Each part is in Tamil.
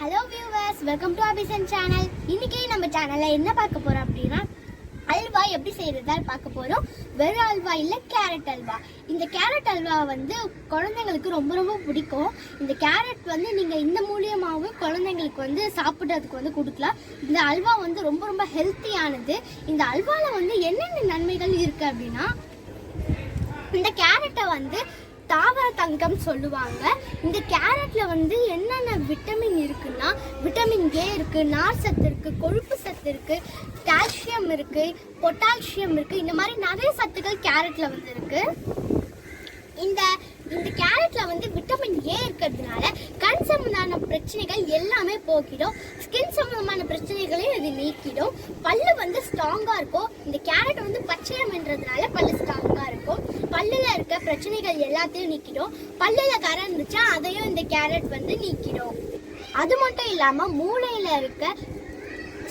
Hello viewers welcome to Abisan channel இன்னைக்கு நம்ம சேனல்ல என்ன பார்க்க போறோம் அப்படின்னா அல்வா எப்படி செய்யறதா பார்க்க போறோம். வெறும் அல்வா இல்லை கேரட் அல்வா. இந்த கேரட் அல்வா வந்து குழந்தைங்களுக்கு ரொம்ப ரொம்ப பிடிக்கும். இந்த கேரட் வந்து நீங்கள் இந்த மூலியமாகவும் குழந்தைங்களுக்கு வந்து சாப்பிட்றதுக்கு வந்து கொடுக்கலாம். இந்த அல்வா வந்து ரொம்ப ரொம்ப ஹெல்த்தியானது இந்த அல்வாவில் வந்து என்னென்ன நன்மைகள் இருக்கு அப்படின்னா இந்த கேரட்டை வந்து தாவர தங்கம் சொல்லுவாங்க. இந்த கேரட்ல வந்து என்ன விட்டமின் இருக்குன்னா விட்டமின் ஏ இருக்கு நார் சத்து இருக்கு கொழுப்பு சத்து இருக்கு கால்சியம் இருக்கு பொட்டாசியம் இருக்கு இந்த மாதிரி நிறைய சத்துக்கள் கேரட்ல வந்து இருக்கு இந்த இந்த கேரட்ல வந்து விட்டமின் ஏ இருக்கிறதுனால பிரச்சனைகள் எல்லாமே போக்கிடும். ஸ்கின் சம்பந்தமான பிரச்சனைகளையும் இது நீக்கிடும். பல்லு வந்து ஸ்ட்ராங்காக இருக்கும். இந்த கேரட் வந்து பச்சையம்ன்றதுனால பல்லு ஸ்ட்ராங்காக இருக்கும். பல்லில் இருக்க பிரச்சனைகள் எல்லாத்தையும் நீக்கிடும். பல்லில் கரை இருந்துச்சா அதையும் இந்த கேரட் வந்து நீக்கிடும். அது மட்டும் இல்லாமல் மூளையில் இருக்க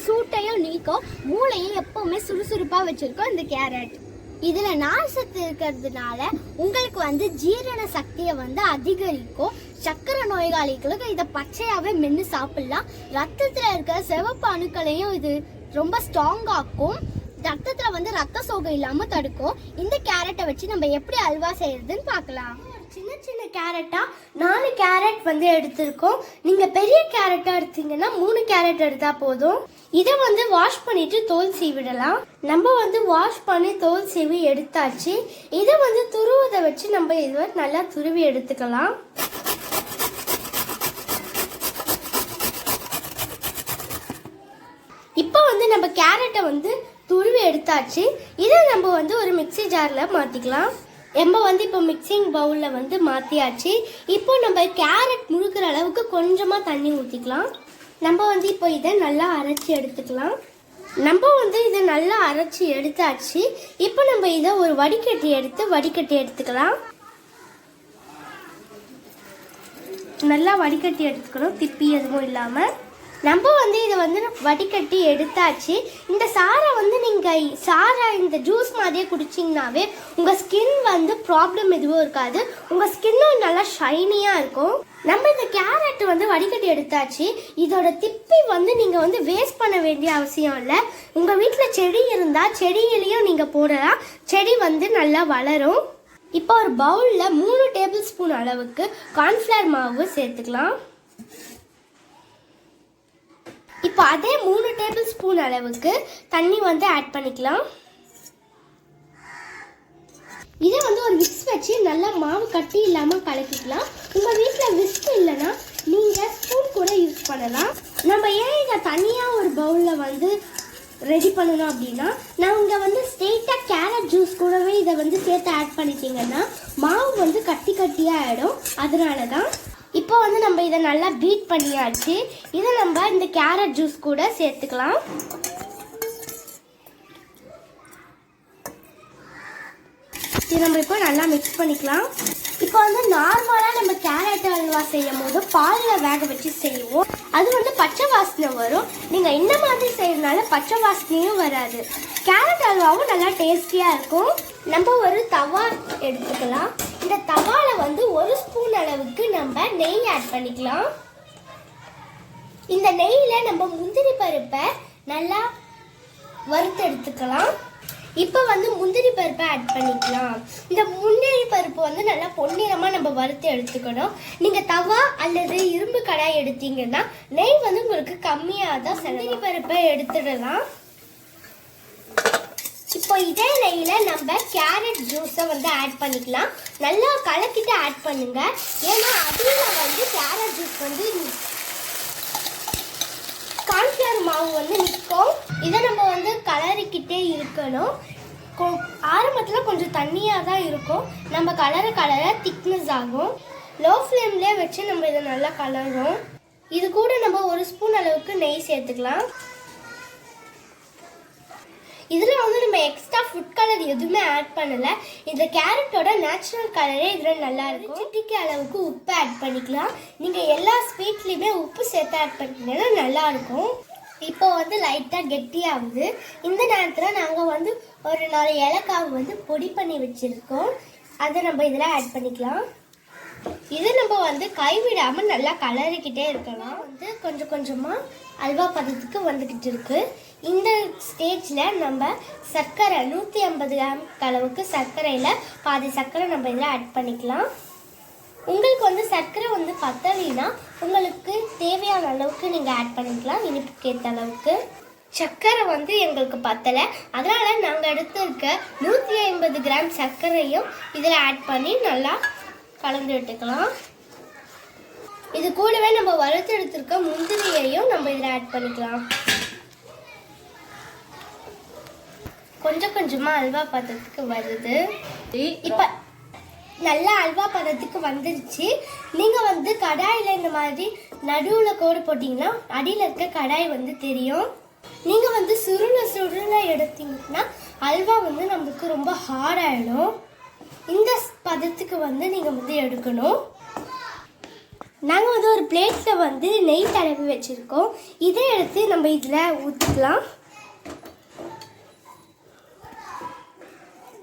சூட்டையும் நீக்கும். மூளையும் எப்பவுமே சுறுசுறுப்பாக வச்சுருக்கோம் இந்த கேரட் இதில் நார் சத்து இருக்கிறதுனால உங்களுக்கு வந்து ஜீரண சக்தியை வந்து அதிகரிக்கும். சக்கரை நோயாளிகளுக்கு இதை பச்சையாவே மென்று சாப்பிடலாம். ரத்தத்துல இருக்க சிவப்பு அணுக்களையும் இது ரொம்ப ஸ்ட்ராங் ஆக்கும். ரத்தத்துல வந்து ரத்த சோகை இல்லாம தடுக்கும். இந்த கேரட்டை வச்சு நம்ம எப்படி அல்வா செய்யறதுன்னு பார்க்கலாம். சின்ன சின்ன கேரட்டா நாலு கேரட் வந்து எடுத்திருக்கோம். நீங்க பெரிய கேரட்டா எடுத்தீங்கன்னா மூணு கேரட் எடுத்தா போதும். இதை வந்து வாஷ் பண்ணிட்டு தோல் சீவிடலாம். நம்ம வந்து வாஷ் பண்ணி தோல் சீவி எடுத்தாச்சு. இதை வந்து துருவதை வச்சு நம்ம இதுவரை நல்லா துருவி எடுத்துக்கலாம் இப்போ வந்து நம்ம கேரட்டை வந்து துருவி எடுத்தாச்சு. இதை நம்ம வந்து ஒரு மிக்ஸி ஜாரில் மாற்றிக்கலாம் நம்ம வந்து இப்போ மிக்சிங் பவுலில் வந்து மாற்றியாச்சு இப்போ நம்ம கேரட் முழுக்கிற அளவுக்கு கொஞ்சமாக தண்ணி ஊற்றிக்கலாம் நம்ம வந்து இப்போ இதை நல்லா அரைச்சி எடுத்துக்கலாம். நம்ம வந்து இதை நல்லா அரைச்சி எடுத்தாச்சு. இப்போ நம்ம இதை ஒரு வடிகட்டி எடுத்து வடிகட்டி எடுத்துக்கலாம். நல்லா வடிகட்டி எடுத்துக்கணும். திப்பி எதுவும் இல்லாமல் நம்ம வந்து இதை வந்து வடிகட்டி எடுத்தாச்சு. இந்த சாரை வந்து நீங்கள் சாரை இந்த ஜூஸ் மாதிரியே குடிச்சிங்கனாவே உங்கள் ஸ்கின் வந்து ப்ராப்ளம் எதுவும் இருக்காது. உங்கள் ஸ்கின்னும் நல்லா ஷைனியாக இருக்கும். நம்ம இந்த கேரட் வந்து வடிகட்டி எடுத்தாச்சு. இதோட திப்பி வந்து நீங்கள் வந்து வேஸ்ட் பண்ண வேண்டிய அவசியம் இல்லை. உங்கள் வீட்டில் செடி இருந்தால் செடியிலையும் நீங்கள் போடலாம். செடி வந்து நல்லா வளரும். இப்போ ஒரு பவுலில் மூணு டேபிள் ஸ்பூன் அளவுக்கு கார்ன்ஃப்ளவர் மாவு சேர்த்துக்கலாம். இப்போ அதே மூணு டேபிள் ஸ்பூன் அளவுக்கு தண்ணி வந்து ஆட் பண்ணிக்கலாம். இதை வந்து ஒரு விக்ஸ் வச்சு நல்லா மாவு கட்டி இல்லாமல் கலக்கிக்கலாம். உங்கள் வீட்டில் விஸ்க் இல்லைன்னா நீங்கள் ஸ்பூன் கூட யூஸ் பண்ணலாம். நம்ம ஏன் இதை தனியாக ஒரு பவுலில் வந்து ரெடி பண்ணணும் அப்படின்னா நான் இங்கே வந்து ஸ்ட்ரெயிட்டாக கேரட் ஜூஸ் கூடவே இதை வந்து சேர்த்து ஆட் பண்ணிட்டீங்கன்னா மாவு வந்து கட்டி கட்டியாக ஆகிடும் அதனால தான் இப்போ வந்து நம்ம இதை நல்லா பீட் பண்ணியாச்சு. இதை நம்ம இந்த கேரட் ஜூஸ் கூட சேர்த்துக்கலாம். இது நம்ம இப்போ நல்லா மிக்ஸ் பண்ணிக்கலாம். இப்போ வந்து நார்மலாக நம்ம கேரட் அல்வா செய்யும் போது பாலில் வேக வச்சு செய்வோம். அது வந்து பச்சை வாசனை வரும். நீங்கள் இந்த மாதிரி செய்யறதுனால பச்சை வாசனையும் வராது. கேரட் அல்வாவும் நல்லா டேஸ்டியாக இருக்கும். நம்ம ஒரு தவா எடுத்துக்கலாம். இந்த தவால வந்து ஒரு ஸ்பூன் அளவுக்கு நம்ம நெய் ஆட் பண்ணிக்கலாம். இந்த நெய்யில் நம்ம முந்திரி பருப்பை நல்லா வறுத்து எடுத்துக்கலாம். இப்போ வந்து முந்திரி பருப்பை ஆட் பண்ணிக்கலாம். இந்த முந்திரி பருப்பு வந்து நல்லா பொன்னிறமாக நம்ம வறுத்து எடுத்துக்கணும். நீங்கள் தவா அல்லது இரும்பு கடாய் எடுத்தீங்கன்னா நெய் வந்து உங்களுக்கு கம்மியாக தான் முந்திரி பருப்பை எடுத்துடலாம். இப்போ இதே நெய்யில் நம்ம கேரட் ஜூஸை வந்து ஆட் பண்ணிக்கலாம். நல்லா கலக்கிட்டு ஆட் பண்ணுங்க. ஏன்னா அதில் வந்து கேரட் ஜூஸ் வந்து கான்ஃபிளவர் மாவு வந்து நிற்கும். இதை நம்ம வந்து கலரிக்கிட்டே இருக்கணும். கொ- ஆரம்பத்தில் கொஞ்சம் தண்ணியாக தான் இருக்கும். நம்ம கலர கலர திக்னஸ் ஆகும். லோ ஃப்ளேம்லேயே வச்சு நம்ம இதை நல்லா கலரும். இது கூட நம்ம ஒரு ஸ்பூன் அளவுக்கு நெய் சேர்த்துக்கலாம். இதில் வந்து நம்ம எக்ஸ்ட்ரா ஃபுட் கலர் எதுவுமே ஆட் பண்ணலை. இந்த கேரட்டோட நேச்சுரல் கலரே இதில் நல்லா இருக்கும். சிட்டிக்கு அளவுக்கு உப்பு ஆட் பண்ணிக்கலாம். நீங்கள் எல்லா ஸ்வீட்லேயுமே உப்பு சேர்த்து ஆட் பண்ணிங்கன்னா நல்லாயிருக்கும் இப்போ வந்து லைட்டாக கெட்டியாகுது இந்த நேரத்தில் நாங்கள் வந்து ஒரு நாலு ஏலக்காவை வந்து பொடி பண்ணி வச்சுருக்கோம். அதை நம்ம இதில் ஆட் பண்ணிக்கலாம். இது நம்ம வந்து கைவிடாமல் நல்லா கலரிக்கிட்டே இருக்கலாம் வந்து கொஞ்சம் கொஞ்சமாக அல்வா பதத்துக்கு வந்துக்கிட்டு இருக்கு. இந்த ஸ்டேஜில் நம்ம சர்க்கரை நூற்றி ஐம்பது கிராம் அளவுக்கு சர்க்கரையில் பாதி சர்க்கரை நம்ம இதில் ஆட் பண்ணிக்கலாம். உங்களுக்கு வந்து சர்க்கரை வந்து பத்தலைன்னா உங்களுக்கு தேவையான அளவுக்கு நீங்கள் ஆட் பண்ணிக்கலாம். இனிப்புக்கு ஏற்ற அளவுக்கு. சர்க்கரை வந்து எங்களுக்கு பத்தலை. அதனால் நாங்கள் எடுத்திருக்க நூற்றி ஐம்பது கிராம் சர்க்கரையும் இதில் ஆட் பண்ணி நல்லா கலந்து விட்டுக்கலாம் இது கூடவே நம்ம வறுத்து எடுத்திருக்க முந்திரியையும் நம்ம இதில் ஆட் பண்ணிக்கலாம். கொஞ்சம் கொஞ்சமாக அல்வா பதத்துக்கு வருது. இப்போ நல்லா அல்வா பதத்துக்கு வந்துருச்சு. நீங்கள் வந்து கடாயில் இந்த மாதிரி நடுவில் கோடு போட்டிங்கன்னா அடியில் இருக்க கடாய் வந்து தெரியும். நீங்கள் வந்து சுருளை சுருளை எடுத்தீங்கன்னா அல்வா வந்து நம்மளுக்கு ரொம்ப ஹார்ட் ஆகிடும் இந்த பதத்துக்கு வந்து நீங்கள் வந்து எடுக்கணும். நாங்கள் வந்து ஒரு பிளேட்டில் வந்து நெய் தடவி வச்சுருக்கோம். இதை எடுத்து நம்ம இதில் ஊற்றிக்கலாம்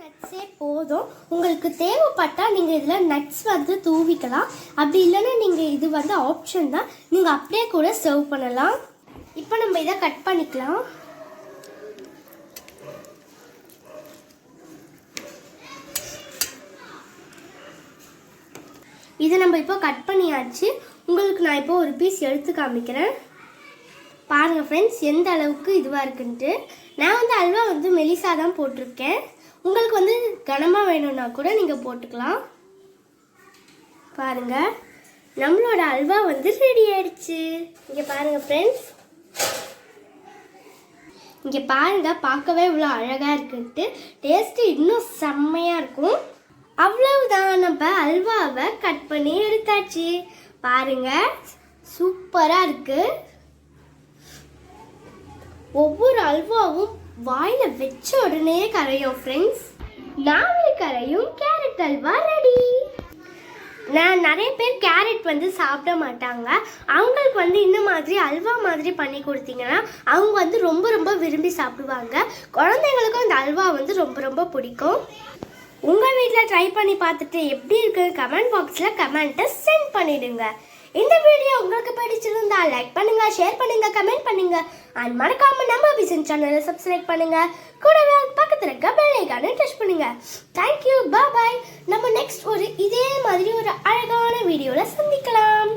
நட்ஸே போதும். உங்களுக்கு தேவைப்பட்டால் நீங்கள் இதில் நட்ஸ் வந்து தூவிக்கலாம். அப்படி இல்லைன்னா நீங்கள் இது வந்து ஆப்ஷன் தான். நீங்கள் அப்படியே கூட சர்வ் பண்ணலாம். இப்போ நம்ம இதை கட் பண்ணிக்கலாம். இதை நம்ம இப்போ கட் பண்ணியாச்சு. உங்களுக்கு நான் இப்போ ஒரு பீஸ் எடுத்து காமிக்கிறேன். பாருங்கள் ஃப்ரெண்ட்ஸ் எந்த அளவுக்கு இதுவாக இருக்குன்ட்டு. நான் வந்து அல்வா வந்து மெலிசாக தான் போட்டிருக்கேன். உங்களுக்கு வந்து கனமாக வேணும்னா கூட நீங்கள் போட்டுக்கலாம். பாருங்கள் நம்மளோட அல்வா வந்து ரெடி ஆயிடுச்சு. இங்கே பாருங்கள் ஃப்ரெண்ட்ஸ் இங்கே பாருங்கள் பார்க்கவே இவ்வளோ அழகாக இருக்குன்ட்டு. டேஸ்ட்டு இன்னும் செம்மையாக இருக்கும். அவ்வளவுதான். நம்ம அல்வாவை கட் பண்ணி எடுத்தாச்சு. பாருங்க சூப்பராக இருக்குது ஒவ்வொரு அல்வாவும் வாயில வச்ச உடனே கரையும் ஃப்ரெண்ட்ஸ் நாவல் கரையும் கேரட் அல்வா ரெடி நான் நிறைய பேர் கேரட் வந்து சாப்பிட மாட்டாங்க. அவங்களுக்கு வந்து இந்த மாதிரி அல்வா மாதிரி பண்ணி கொடுத்தீங்கன்னா அவங்க வந்து ரொம்ப ரொம்ப விரும்பி சாப்பிடுவாங்க. குழந்தைங்களுக்கும் அந்த அல்வா வந்து ரொம்ப ரொம்ப பிடிக்கும். உங்கள் வீட்டில் ட்ரை பண்ணி பார்த்துட்டு எப்படி இருக்கு கமெண்ட் பாக்ஸில் கமெண்ட்டை சென்ட் பண்ணிடுங்க. இந்த வீடியோ உங்களுக்கு பிடிச்சிருந்தா லைக் பண்ணுங்க ஷேர் பண்ணுங்க கமெண்ட் பண்ணுங்க. அண்ட் மறக்காம நம்ம விசன் சேனலை சப்ஸ்கிரைப் பண்ணுங்க. கூடவே பக்கத்தில் இருக்க பெல் ஐக்கானை டச் பண்ணுங்க. தேங்க்யூ பாய் நம்ம நெக்ஸ்ட் ஒரு இதே மாதிரி ஒரு அழகான வீடியோவில் சந்திக்கலாம்.